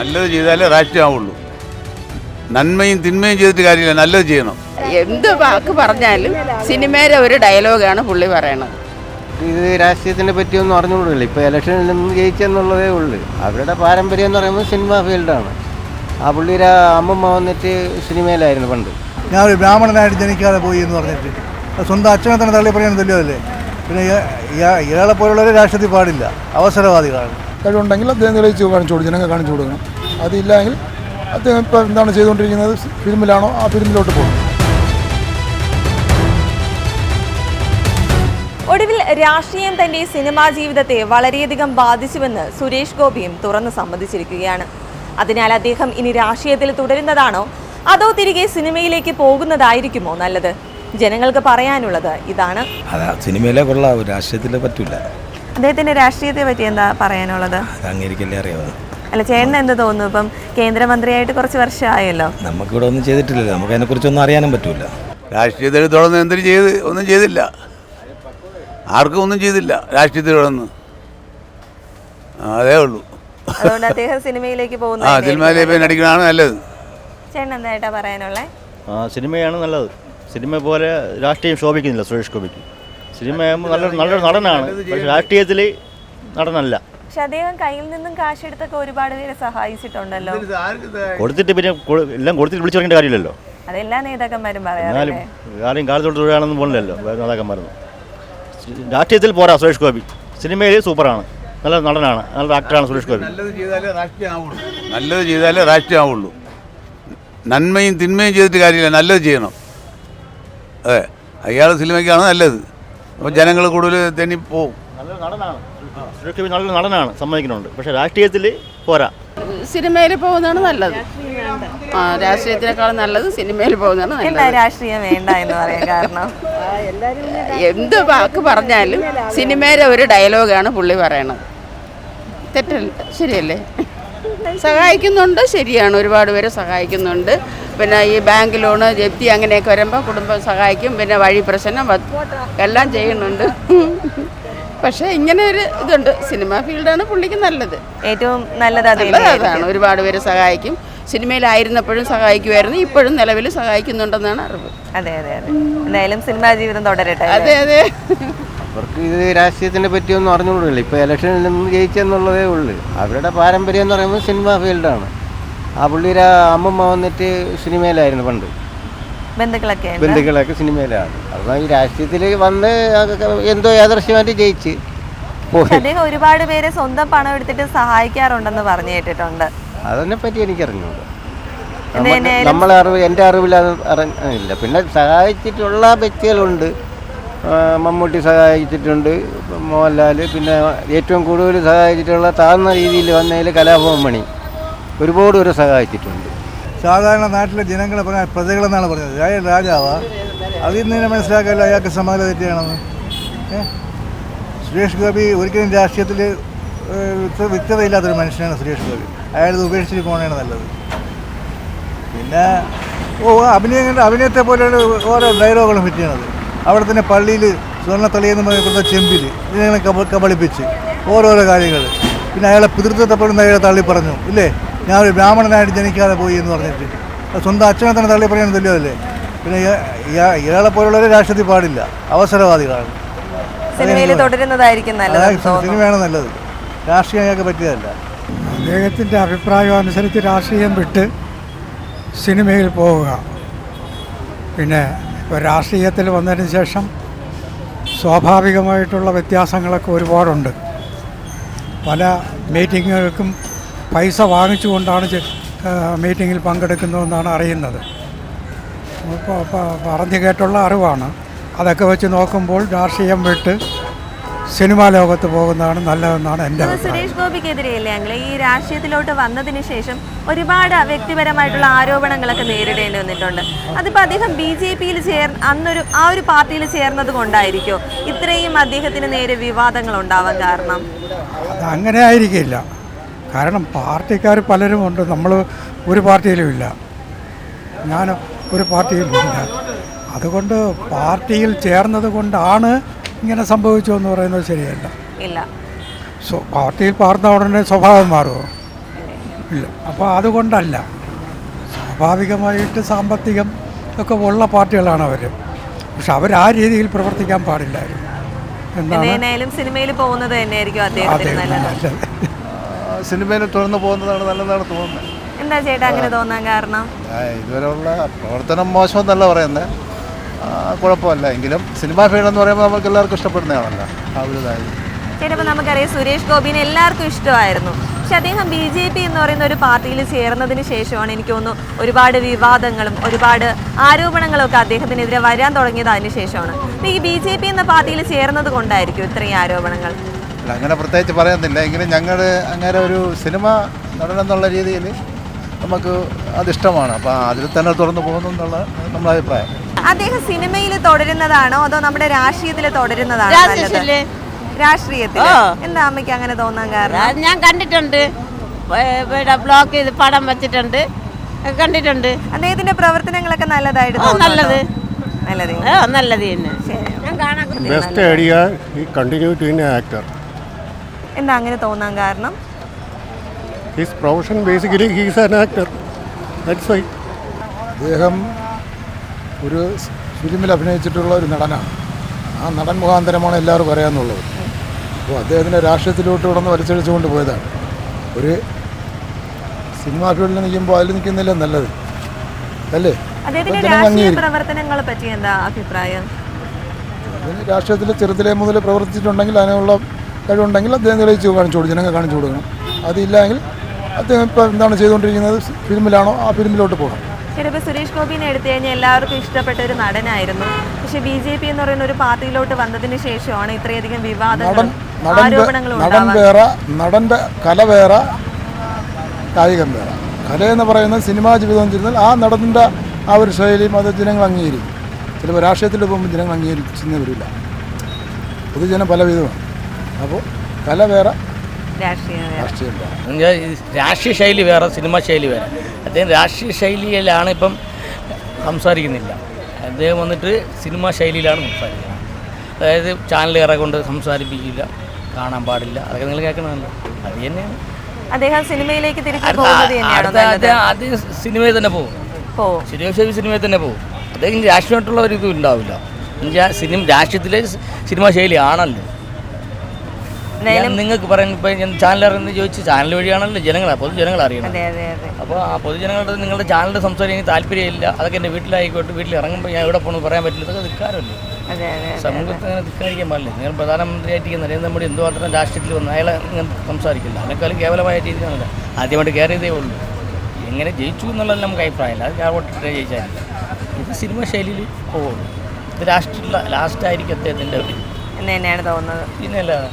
നല്ലത് ചെയ്താലേ രാഷ്ട്രീയമാവുള്ളൂ നന്മയും തിന്മയും ചെയ്തിട്ട് കാര്യമില്ല നല്ലത് ചെയ്യണം. എന്ത് വാക്ക് പറഞ്ഞാലും സിനിമയിലെ ഒരു ഡയലോഗാണ് പുള്ളി പറയണത്. ഇത് രാഷ്ട്രീയത്തിനെ പറ്റിയൊന്നും അറിഞ്ഞുകൂടില്ല. ഇപ്പോൾ ഇലക്ഷനിൽ നിന്ന് ജയിച്ചെന്നുള്ളതേ ഉള്ളൂ. അവരുടെ പാരമ്പര്യം എന്ന് പറയുമ്പോൾ സിനിമ ഫീൽഡാണ്. ആ പുള്ളിയുടെ അമ്മമ്മ വന്നിട്ട് സിനിമയിലായിരുന്നു പണ്ട്. ഞാൻ ഒരു ബ്രാഹ്മണനായിട്ട് ജനിക്കാതെ പോയി എന്ന് പറഞ്ഞിട്ട്. സ്വന്തം അച്ഛനെ തന്നെ തള്ളി പറയാൻ തുല്യമല്ലേ പിന്നെ ഇയാ- ഇയാ- ഇയാളെ പോലുള്ളവരെ രാഷ്ട്രീയത്തിൽ പാടില്ല. അവസരവാദികളാണ്. കഴിവുണ്ടെങ്കിൽ അദ്ദേഹം തെളിയിച്ച് കാണിച്ചു കൊടുക്കും. ജനങ്ങൾ കാണിച്ചു കൊടുക്കണം. അതില്ലെങ്കിൽ അദ്ദേഹം ഇപ്പോൾ എന്താണ് ചെയ്തുകൊണ്ടിരിക്കുന്നത്? ഫിലിമിലാണോ? ആ ഫിലിമിലോട്ട് പോകും. ഒടുവിൽ രാഷ്ട്രീയം തന്റെ സിനിമാ ജീവിതത്തെ വളരെയധികം ബാധിച്ചുവെന്ന് സുരേഷ് ഗോപിയും തുറന്ന് സമ്മതിച്ചിരിക്കുകയാണ്. അതിനാൽ അദ്ദേഹം ഇനി രാഷ്ട്രീയത്തിൽ തുടരുന്നതാണോ? അതോ തിരികെ സിനിമയിലേക്ക് പോകുന്നതായിരിക്കുമോ നല്ലത്? ജനങ്ങൾക്ക് പറയാനുള്ളത് ഇതാണ്. സിനിമയിലേക്കുള്ള രാഷ്ട്രീയത്തിൽ പറ്റൂല അദ്ദേഹത്തിന്റെ രാഷ്ട്രീയത്തെ പറ്റി എന്താ പറയാനുള്ളത്? അംഗീകരിക്കല്ലേ അറിയാവുന്നത് അല്ല ചേട്ടൻ എന്ത് തോന്നുന്നു? ഇപ്പം കേന്ദ്രമന്ത്രിയായിട്ട് കുറച്ച് വർഷമായല്ലോ. നമുക്കിവിടെ ഒന്നും ചെയ്തിട്ടില്ലല്ലോ. നമുക്ക് അതിനെക്കുറിച്ചൊന്നും അറിയാനും പറ്റൂല. രാഷ്ട്രീയത്തിൽ തുടർന്ന് എന്തിനു ചെയ്ത് ഒന്നും ചെയ്തില്ല. ആർക്കും ഒന്നും ചെയ്തില്ല രാഷ്ട്രീയത്തിൽ തുടർന്ന് അതേ ഉള്ളൂ. അതുകൊണ്ട് അദ്ദേഹം സിനിമയിലേക്ക് ആ സിനിമയിലേക്ക് നടിക്കണതാണ് നല്ലത്. ചേട്ടൻ എന്തായിട്ടാ പറയാനുള്ളത് ആ സിനിമയാണ് നല്ലത്. സിനിമ പോലെ രാഷ്ട്രീയം ശോഭിക്കുന്നില്ല സുരേഷ് ഗോപിക്ക്. സിനിമയാകുമ്പോൾ നല്ല നല്ലൊരു നടനാണ്. പക്ഷെ രാഷ്ട്രീയത്തിൽ നടനല്ല. പക്ഷെ അദ്ദേഹം കയ്യിൽ നിന്നും കാശെടുത്തൊക്കെ ഒരുപാട് പേരെ സഹായിച്ചിട്ടുണ്ടല്ലോ. കൊടുത്തിട്ട് പിന്നെ കൊ- എല്ലാം കൊടുത്തിട്ട് വിളിച്ചു പറയേണ്ട കാര്യമില്ലല്ലോ. അതെല്ലാ നേതാക്കന്മാരും എന്നാലും പറയാറില്ലേ ആരെയും കാലത്തോട്ട് തൊഴിലാണെന്ന് പോലല്ലോ നേതാക്കന്മാരൊന്നും. രാഷ്ട്രീയത്തിൽ പോരാ സുരേഷ് ഗോപി. സിനിമയിൽ സൂപ്പറാണ്. നല്ല നടനാണ്. നല്ല ആക്ടറാണ് സുരേഷ് ഗോപി. നല്ലത് ചെയ്താലേ രാഷ്ട്രീയമാവുള്ളൂ നല്ലത് ചെയ്താലേ രാഷ്ട്രീയമാവുള്ളൂ നന്മയും തിന്മയും ചെയ്തിട്ട് കാര്യമില്ല. നല്ലത് ചെയ്യണം. അതെ. അയാൾ സിനിമയ്ക്കാണ് നല്ലത്. അപ്പോൾ ജനങ്ങൾ കൂടുതൽ തെന്നി പോവും. നല്ല നടനാണ്. സുരേഷ് ഗോപി നല്ല നടനാണ്. സമ്മതിക്കുന്നുണ്ട്. പക്ഷേ രാഷ്ട്രീയത്തിൽ പോരാ. സിനിമയിൽ പോകുന്നതാണ് നല്ലത്. ആ രാഷ്ട്രീയത്തിനേക്കാളും നല്ലത് സിനിമയിൽ പോകുന്നതാണ് എന്താ നല്ലത് രാഷ്ട്രീയം വേണ്ട എന്ന് പറയാൻ കാരണം? എന്ത് വാക്ക് പറഞ്ഞാലും സിനിമയിലെ ഒരു ഡയലോഗാണ് പുള്ളി പറയണത്. തെറ്റല്ല ശരിയല്ലേ? സഹായിക്കുന്നുണ്ട് ശരിയാണ്. ഒരുപാട് പേര് സഹായിക്കുന്നുണ്ട്. പിന്നെ ഈ ബാങ്ക് ലോണ് ജപ്തി അങ്ങനെയൊക്കെ വരുമ്പോൾ കുടുംബം സഹായിക്കും. പിന്നെ വഴി പ്രശ്നം എല്ലാം ചെയ്യുന്നുണ്ട്. പക്ഷേ ഇങ്ങനെ ഒരു ഇതുണ്ട്. സിനിമ ഫീൽഡാണ് പുള്ളിക്ക് നല്ലത്. ഏറ്റവും നല്ലത് അത് അതാണ്. ഒരുപാട് പേര് സഹായിക്കും. സിനിമയിലായിരുന്നപ്പോഴും സഹായിക്കുമായിരുന്നു. ഇപ്പോഴും നിലവിൽ സഹായിക്കുന്നുണ്ടെന്നാണ് അറിവ്. അതെ അതെ അതെ. എന്തായാലും സിനിമാ ജീവിതം തുടരട്ടെ അതെ അതെ. അവർക്ക് ഇത് രാഷ്ട്രീയത്തിനെ പറ്റിയൊന്നും അറിഞ്ഞുകൂടില്ല ഇപ്പോൾ ഇലക്ഷനിൽ നിന്ന് ജയിച്ചെന്നുള്ളതേ ഉള്ളൂ. അവരുടെ പാരമ്പര്യം എന്ന് പറയുമ്പോൾ സിനിമാ ഫീൽഡാണ് ആ പുള്ളിയുടെ അമ്മമ്മ വന്നിട്ട് സിനിമയിലായിരുന്നു പണ്ട്. ബന്ധുക്കളൊക്കെ ബന്ധുക്കളൊക്കെ സിനിമയിലാണ്. അപ്പം ഈ രാഷ്ട്രീയത്തിൽ വന്ന് എന്തോ യാദർശ്യമായിട്ട് ജയിച്ച്. അദ്ദേഹം ഒരുപാട് പേരെ സ്വന്തം പണം എടുത്തിട്ട് സഹായിക്കാറുണ്ടെന്ന് പറഞ്ഞു കേട്ടിട്ടുണ്ട്. അതിനെ പറ്റി എനിക്കറിഞ്ഞൂടാ. നമ്മളെ അറിവ് എന്റെ അറിവിൽ അത് അറിയില്ല പിന്നെ സഹായിച്ചിട്ടുള്ള വ്യക്തികളുണ്ട്. മമ്മൂട്ടി സഹായിച്ചിട്ടുണ്ട് മോഹൻലാൽ പിന്നെ ഏറ്റവും കൂടുതൽ സഹായിച്ചിട്ടുള്ള താഴ്ന്ന രീതിയിൽ വന്നതിൽ കലാഭവൻ മണി. ഒരുപാട് പേരെ സഹായിച്ചിട്ടുണ്ട്. സാധാരണ നാട്ടിലെ ജനങ്ങളെ പറഞ്ഞ പ്രജകളെന്നാണ് പറഞ്ഞത്. അയാൾ രാജാവാ. അതിൽ നിന്ന് മനസ്സിലാക്കാൻ അയാൾക്ക് സമാധാന തെറ്റിയാണെന്ന്? സുരേഷ് ഗോപി ഒരിക്കലും രാഷ്ട്രീയത്തിൽ വ്യക്തതയില്ലാത്തൊരു മനുഷ്യനാണ് സുരേഷ് ഗോപി. അയാൾ ഉപേക്ഷിച്ചിട്ട് പോകണതാണ് നല്ലത്. പിന്നെ ഓ അഭിനയം അഭിനയത്തെ പോലെയാണ് ഓരോ ഡയലോഗുകളും ഫിറ്റ് ചെയ്യണത്. അവിടെ തന്നെ പള്ളിയിൽ സ്വർണ തളിയെന്ന് പറയുന്ന ചെമ്പിൽ ഇതിനെ കബ കബളിപ്പിച്ച് ഓരോരോ കാര്യങ്ങൾ. പിന്നെ അയാളെ പിതൃത്വത്തെ പോലും അയാളെ തള്ളി പറഞ്ഞു ഇല്ലേ? ഞാൻ ഒരു ബ്രാഹ്മണനായിട്ട് ജനിക്കാതെ പോയി എന്ന് പറഞ്ഞിട്ട്. സ്വന്തം അച്ഛനെ തന്നെ തള്ളി പറയാൻ തുല്യമല്ലേ പിന്നെ ഇയാ- ഇയാ- ഇയാളെ പോലുള്ളവരെ രാഷ്ട്രീയത്തിൽ പാടില്ല. അവസരവാദികളാണ്. സിനിമയിൽ തുടരുന്നതായിരിക്കും നല്ലത് സിനിമയാണ് നല്ലത്. രാഷ്ട്രീയം ഞങ്ങൾക്ക് പറ്റിയതല്ല. അദ്ദേഹത്തിന്റെ അഭിപ്രായം അനുസരിച്ച് രാഷ്ട്രീയം വിട്ട് സിനിമയിൽ പോവുക. പിന്നെ ഇപ്പോൾ രാഷ്ട്രീയത്തിൽ വന്നതിന് ശേഷം സ്വാഭാവികമായിട്ടുള്ള വ്യത്യാസങ്ങളൊക്കെ ഒരുപാടുണ്ട്. പല മീറ്റിങ്ങുകൾക്കും പൈസ വാങ്ങിച്ചുകൊണ്ടാണ് മീറ്റിങ്ങിൽ പങ്കെടുക്കുന്നതെന്നാണ് അറിയുന്നത്. പറഞ്ഞു കേട്ടുള്ള അറിവാണ്. അതൊക്കെ വെച്ച് നോക്കുമ്പോൾ രാഷ്ട്രീയം വിട്ട് സിനിമാ ലോകത്ത് പോകുന്നതാണ് നല്ലതെന്നാണ് എന്റെ സുരേഷ് ഗോപിക്കെതിരെയല്ലേ ഞങ്ങൾ ഈ രാഷ്ട്രീയത്തിലോട്ട് വന്നതിന് ശേഷം ഒരുപാട് വ്യക്തിപരമായിട്ടുള്ള ആരോപണങ്ങളൊക്കെ നേരിടേണ്ടി വന്നിട്ടുണ്ട്. അതിപ്പോൾ അദ്ദേഹം ബി ജെ പിയിൽ ചേർ അന്നൊരു ആ ഒരു പാർട്ടിയിൽ ചേർന്നത് കൊണ്ടായിരിക്കോ ഇത്രയും അദ്ദേഹത്തിന് നേരെ വിവാദങ്ങൾ ഉണ്ടാവാൻ കാരണം? അത് അങ്ങനെ ആയിരിക്കില്ല. കാരണം പാർട്ടിക്കാർ പലരും ഉണ്ട്. നമ്മൾ ഒരു പാർട്ടിയിലും ഇല്ല. ഞാൻ ഒരു പാർട്ടിയിലും ഇല്ല. അതുകൊണ്ട് പാർട്ടിയിൽ ചേർന്നത് കൊണ്ടാണ് ഇങ്ങനെ സംഭവിച്ചു എന്ന് പറയുന്നത് ശരിയല്ല. ഇല്ല. സോ പാർട്ടിയിൽ പാർന്ന ഉടനെ സ്വഭാവം മാറുമോ? ഇല്ല. അപ്പോൾ അതുകൊണ്ടല്ല. സ്വാഭാവികമായിട്ട് സാമ്പത്തികം ഒക്കെ ഉള്ള പാർട്ടികളാണ് അവർ പക്ഷെ അവർ ആ രീതിയിൽ പ്രവർത്തിക്കാൻ പാടില്ലായിരുന്നു. എന്നാണ് എന്തായാലും സിനിമയിൽ പോകുന്നത് തന്നെയായിരിക്കും അദ്ദേഹത്തിന് അദ്ദേഹം നല്ലത്. നല്ലത്. സിനിമയിൽ തുറന്നു പോകുന്നതാണ് നല്ലതാണ് തോന്നുന്നത്. എന്താ ചേട്ടാ അങ്ങനെ തോന്നാൻ കാരണം? ഇതുവരെയുള്ള പ്രവർത്തനം മോശമെന്നല്ല പറയുന്നത് കുഴപ്പമില്ല. എങ്കിലും സിനിമാ ഫീൽഡ് എന്ന് പറയുമ്പോൾ നമുക്ക് എല്ലാവർക്കും ഇഷ്ടപ്പെടുന്നതാണല്ലോ. ആ ഒരു ഇതായത് ചേട്ടാ ഇപ്പൊ നമുക്കറിയാം സുരേഷ് ഗോപിനെ എല്ലാവർക്കും ഇഷ്ടമായിരുന്നു. പക്ഷെ അദ്ദേഹം ബി ജെ പി എന്ന് പറയുന്ന ഒരു പാർട്ടിയിൽ ചേർന്നതിന് ശേഷമാണ് എനിക്ക് തോന്നുന്നു ഒരുപാട് വിവാദങ്ങളും ഒരുപാട് ആരോപണങ്ങളും ഒക്കെ അദ്ദേഹത്തിനെതിരെ വരാൻ തുടങ്ങിയത് അതിന് ശേഷമാണ്. ഈ ബി ജെ പി എന്ന പാർട്ടിയിൽ ചേർന്നത് കൊണ്ടായിരിക്കും ഇത്രയും ആരോപണങ്ങൾ. അല്ല അങ്ങനെ പ്രത്യേകിച്ച് പറയുന്നില്ല എങ്കിലും ഞങ്ങൾ അങ്ങനെ ഒരു സിനിമ നടനെന്നുള്ള രീതിയിൽ നമുക്ക് അതിഷ്ടമാണ്. അപ്പോൾ അതിൽ തന്നെ തുറന്നു പോകുന്നു എന്നുള്ള നമ്മുടെ അഭിപ്രായം. അദ്ദേഹം സിനിമയിൽ തുടരുന്നതാണോ? അതോ നമ്മുടെ രാഷ്ട്രീയത്തിൽ തുടരുന്നതാണോ നല്ലത്? രാഷ്ട്രീയത്തിൽ എന്താ അമ്മയ്ക്ക് അങ്ങനെ തോന്നാൻ കാരണം? അത് ഞാൻ കണ്ടിട്ടുണ്ട്. ഇവിടെ ബ്ലോക്ക് ചെയ്ത് പടം വെച്ചിട്ടുണ്ട്. ഒക്കെ കണ്ടിട്ടുണ്ട്. അദ്ദേഹത്തിന്റെ പ്രവർത്തനങ്ങളൊക്കെ നല്ലതായിട്ട് ഓ നല്ലത്. നല്ലത്. നല്ലത് തന്നെ. ഞാൻ കാണാൻ ബെസ്റ്റ് ഐഡിയ ഈ കണ്ടിന്യൂ ടു ഇൻ ആക്ടർ എന്താ അങ്ങനെ തോന്നാൻ കാരണം? His profession basically he's an actor that's why അദ്ദേഹം ഒരു ഫിലിമിൽ അഭിനയിച്ചിട്ടുള്ള ഒരു നടനാണ്. ആ നടൻ മുഖാന്തരമാണ് എല്ലാവരും പറയാമെന്നുള്ളത് അപ്പോൾ അദ്ദേഹത്തിന്റെ രാഷ്ട്രീയത്തിലോട്ട് കിടന്ന് വലിച്ചഴിച്ചുകൊണ്ട് പോയതാണ്. ഒരു സിനിമാ ഫീൽഡിൽ നിൽക്കുമ്പോൾ അതിൽ നിൽക്കുന്നില്ല നല്ലത്? അല്ലേ? അദ്ദേഹത്തിന്റെ രാഷ്ട്രീയ പ്രവർത്തനങ്ങളെ പറ്റി എന്താ അഭിപ്രായം? രാഷ്ട്രീയത്തിൽ ചെറുതിലെ മുതൽ പ്രവർത്തിച്ചിട്ടുണ്ടെങ്കിൽ അതിനുള്ള കഴിവുണ്ടെങ്കിൽ അദ്ദേഹം തെളിയിച്ച് കാണിച്ചു കൊടുക്കും ജനങ്ങൾ കാണിച്ചു കൊടുക്കണം. അതില്ലെങ്കിൽ അദ്ദേഹം ഇപ്പോൾ എന്താണ് ചെയ്തുകൊണ്ടിരിക്കുന്നത്? ഫിലിമിലാണോ? ആ ഫിലിമിലോട്ട് പോകണം ചിലപ്പോൾ സുരേഷ് ഗോപിനെ എടുത്തു കഴിഞ്ഞാൽ എല്ലാവർക്കും ഇഷ്ടപ്പെട്ട ഒരു നടനായിരുന്നു. പക്ഷേ ബി ജെ പി എന്ന് പറയുന്ന ഒരു പാർട്ടിയിലോട്ട് വന്നതിന് ശേഷമാണ് ഇത്രയധികം വിവാദങ്ങൾ വിവാദങ്ങളും ആരോപണങ്ങളും നടൻ വേറെ നടന്റെ കല വേറെ കായികം വേറെ. കല എന്ന് പറയുന്നത് സിനിമാ ജീവിതം ചെയ്യുന്നത് ആ നടന്റെ ആ ഒരു ശൈലിയും അത് ജനങ്ങൾ അംഗീകരിക്കും. ചിലപ്പോൾ രാഷ്ട്രീയത്തിൽ പോകുമ്പോൾ ജനങ്ങൾ അംഗീകരിച്ചെന്നേ വരില്ല പൊതുജനം പല വിധമാണ് അപ്പോൾ കല വേറെ രാഷ്ട്രീയ രാഷ്ട്രീയം വേറെ. രാഷ്ട്രീയ ശൈലി വേറെ സിനിമ ശൈലി വേറെ. അദ്ദേഹം രാഷ്ട്രീയ ശൈലിയിലാണ് ഇപ്പം സംസാരിക്കുന്നില്ല. അദ്ദേഹം വന്നിട്ട് സിനിമ ശൈലിയിലാണ് സംസാരിക്കുന്നത്. അതായത് ചാനലേറെ കൊണ്ട് സംസാരിപ്പിക്കില്ല കാണാൻ പാടില്ല. അതൊക്കെ നിങ്ങൾ കേൾക്കണമല്ലോ അത് തന്നെയാണ്. അദ്ദേഹം സിനിമയിലേക്ക് അദ്ദേഹം സിനിമയിൽ തന്നെ പോകും. ശരിയോ ശരി സിനിമയിൽ തന്നെ പോകും. അദ്ദേഹം രാഷ്ട്രീയമായിട്ടുള്ള ഒരു ഇതും ഉണ്ടാവില്ല. സിനിമ രാഷ്ട്രീയത്തിലെ സിനിമ ശൈലി ആണല്ലോ. നിങ്ങൾക്ക് പറയാൻ ഇപ്പൊ ഞാൻ ചാനൽ അറിയുന്നത് ചോദിച്ച് ചാനൽ വഴിയാണല്ലോ ജനങ്ങളെ പൊതുജനങ്ങൾ അറിയണം. അപ്പോൾ ആ പൊതുജനങ്ങളുടെ നിങ്ങളുടെ ചാനലിൽ സംസാരിക്കാൻ താല്പര്യമില്ല അതൊക്കെ എന്റെ വീട്ടിലായിക്കോട്ടെ വീട്ടിൽ ഇറങ്ങുമ്പോൾ ഞാൻ എവിടെ പോകണമെന്ന് പറയാൻ പറ്റില്ല അതൊക്കെ ധിക്കാരമല്ലേ? അതെ അതെ സമൂഹത്തെ അങ്ങനെ ധിക്കാരിക്കാൻ പാടില്ല. നിങ്ങൾ പ്രധാനമന്ത്രിയായിട്ട് നരേന്ദ്രമോദി എന്തുമാത്രം രാഷ്ട്രീയത്തിൽ വന്ന് അയാളെ ഇങ്ങനെ സംസാരിക്കില്ല. അതിനേക്കാളും കേവലമായ രീതിയാണല്ല. ആദ്യമായിട്ട് കയറിയതേ ഉള്ളൂ. എങ്ങനെ ജയിച്ചു എന്നുള്ളത് നമുക്ക് അഭിപ്രായമില്ല അത് ഞാൻ വോട്ടിട്ട് ജയിച്ചാലില്ല ഇത് സിനിമ ശൈലിയിൽ പോകുള്ളൂ ഇത് രാഷ്ട്രീയ ലാസ്റ്റ് ആയിരിക്കും അദ്ദേഹത്തിന്റെ തന്നെയാണ് തോന്നുന്നത്. പിന്നെ അല്ലാതെ